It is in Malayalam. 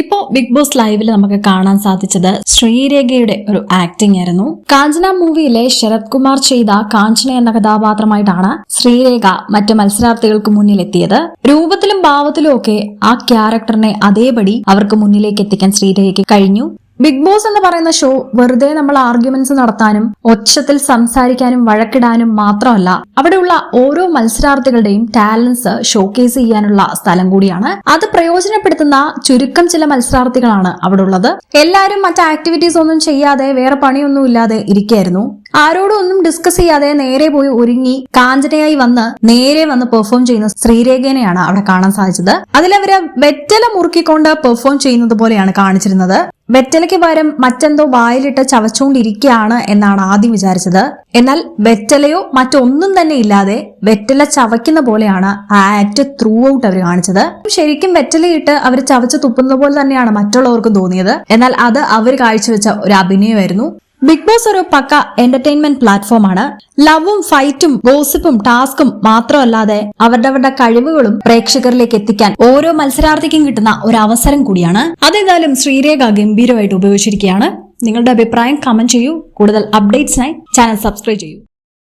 ഇപ്പോ ബിഗ് ബോസ് ലൈവിൽ നമുക്ക് കാണാൻ സാധിച്ചത് ശ്രീരേഖയുടെ ഒരു ആക്ടിംഗ് ആയിരുന്നു. കാഞ്ചന മൂവിയിലെ ശരത് കുമാർ ചെയ്ത കാഞ്ചന എന്ന കഥാപാത്രമായിട്ടാണ് ശ്രീരേഖ മറ്റു മത്സരാർത്ഥികൾക്ക് മുന്നിലെത്തിയത്. രൂപത്തിലും ഭാവത്തിലും ഒക്കെ ആ ക്യാരക്ടറിനെ അതേപടി അവർക്ക് മുന്നിലേക്ക് എത്തിക്കാൻ ശ്രീരേഖയ്ക്ക് കഴിഞ്ഞു. ബിഗ് ബോസ് എന്ന് പറയുന്ന ഷോ വെറുതെ നമ്മൾ ആർഗ്യുമെന്റ്സ് നടത്താനും ഒച്ചത്തിൽ സംസാരിക്കാനും വഴക്കിടാനും മാത്രമല്ല അവിടെയുള്ള ഓരോ മത്സരാർത്ഥികളുടെയും ടാലൻസ് ഷോക്കേസ് ചെയ്യാനുള്ള സ്ഥലം കൂടിയാണ്. അത് പ്രയോജനപ്പെടുത്തുന്ന ചുരുക്കം ചില മത്സരാർത്ഥികളാണ് അവിടെ ഉള്ളത്. എല്ലാവരും മറ്റ് ആക്ടിവിറ്റീസ് ഒന്നും ചെയ്യാതെ വേറെ പണിയൊന്നും ഇല്ലാതെ ഇരിക്കായിരുന്നു ആരോടും ഒന്നും ഡിസ്കസ് ചെയ്യാതെ നേരെ പോയി ഒരുങ്ങി കാഞ്ചനയായി വന്ന് നേരെ വന്ന് പെർഫോം ചെയ്യുന്ന ശ്രീരേഖനെയാണ് അവിടെ കാണാൻ സാധിച്ചത്. അതിലവര് വെറ്റല മുറുക്കിക്കൊണ്ട് പെർഫോം ചെയ്യുന്നത് പോലെയാണ് കാണിച്ചിരുന്നത്. വെറ്റലയ്ക്ക് പകരം മറ്റെന്തോ വായിലിട്ട് ചവച്ചുകൊണ്ടിരിക്കുകയാണ് എന്നാണ് ആദ്യം വിചാരിച്ചത്. എന്നാൽ വെറ്റലയോ മറ്റൊന്നും തന്നെ ഇല്ലാതെ വെറ്റല ചവയ്ക്കുന്ന പോലെയാണ് ആ ആക്ട് ത്രൂ ഔട്ട് അവർ കാണിച്ചത്. ശരിക്കും വെറ്റലയിട്ട് അവർ ചവച്ച് തുപ്പുന്നത് പോലെ തന്നെയാണ് മറ്റുള്ളവർക്കും തോന്നിയത്. എന്നാൽ അത് അവർ കാഴ്ചവെച്ച ഒരു അഭിനയമായിരുന്നു. ബിഗ് ബോസ് ഒരു പക്ക എന്റർടൈൻമെന്റ് പ്ലാറ്റ്ഫോമാണ് ലവും ഫൈറ്റും ഗോസിപ്പും ടാസ്കും മാത്രമല്ലാതെ അവരുടെ കഴിവുകളും പ്രേക്ഷകരിലേക്ക് എത്തിക്കാൻ ഓരോ മത്സരാർത്ഥിക്കും കിട്ടുന്ന ഒരു അവസരം കൂടിയാണ്. അതേതായാലും ശ്രീരേഖ ഗംഭീരമായിട്ട് ഉപയോഗിച്ചിരിക്കുകയാണ്. നിങ്ങളുടെ അഭിപ്രായം കമന്റ് ചെയ്യൂ. കൂടുതൽ അപ്ഡേറ്റ്സിനായി ചാനൽ സബ്സ്ക്രൈബ് ചെയ്യൂ.